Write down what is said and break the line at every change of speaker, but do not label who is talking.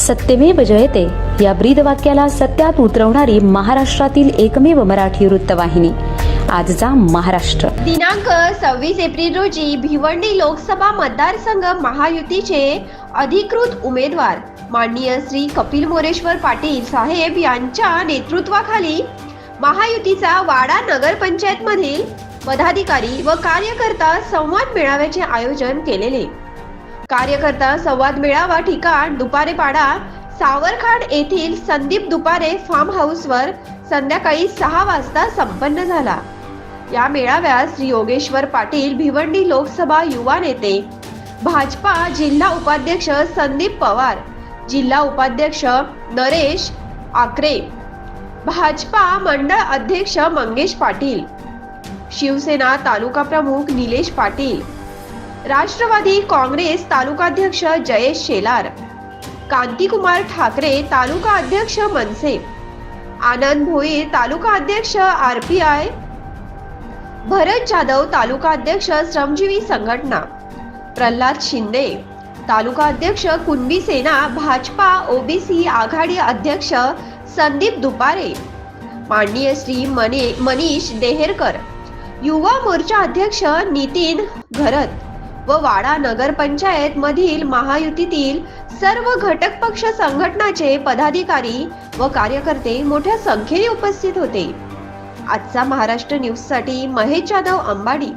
सत्यमेव जयते. या ब्रीद वाक्याला सत्यात उतरवणारी महाराष्ट्रातील एकमेव मराठी वृत्तवाहिनी. आजचा महाराष्ट्र.
दिनांक सव्वीस एप्रिल रोजी भिवंडी लोकसभा मतदारसंघ महायुतीचे अधिकृत उमेदवार माननीय श्री कपिल मोरेश्वर पाटील साहेब यांच्या नेतृत्वाखाली महायुतीचा वाडा नगरपंचायत मधील पदाधिकारी व कार्यकर्ता संवाद मेळाव्याचे आयोजन केलेले. कार्यकर्ता संवाद मेळावा ठिकाण दुपारे पाडा. सावरखाड येथील संदीप दुपारे फार्म हाऊसवर संध्याकाळी सहा वाजता संपन्न झाला. या मेळाव्यात श्री योगेश्वर पाटील भिवंडी लोकसभा युवा नेते भाजपा जिल्हा उपाध्यक्ष संदीप पवार जिल्हा उपाध्यक्ष नरेश आकरे भाजपा मंडळ अध्यक्ष मंगेश पाटील शिवसेना तालुका प्रमुख निलेश पाटील राष्ट्रवादी काँग्रेस तालुकाध्यक्ष जयेश शेलार कांतिकुमार ठाकरे तालुका अध्यक्ष मनसे आनंद भोईर तालुका अध्यक्ष R P I Bharat Jadhav taluka अध्यक्ष श्रमजीवी संघटना प्रल्हाद शिंदे तालुका अध्यक्ष कुणबी सेना भाजपा ओबीसी आघाडी अध्यक्ष संदीप दुपारे माननीय श्री मने मनीष देहेरकर युवा मोर्चा अध्यक्ष नितीन घरत व वाडा नगरपंचायत मधील महायुतीतील सर्व घटक पक्ष संघटनाचे पदाधिकारी व कार्यकर्ते मोठ्या संख्येने उपस्थित होते. आजचा महाराष्ट्र न्यूजसाठी महेश जाधव अंबाडी.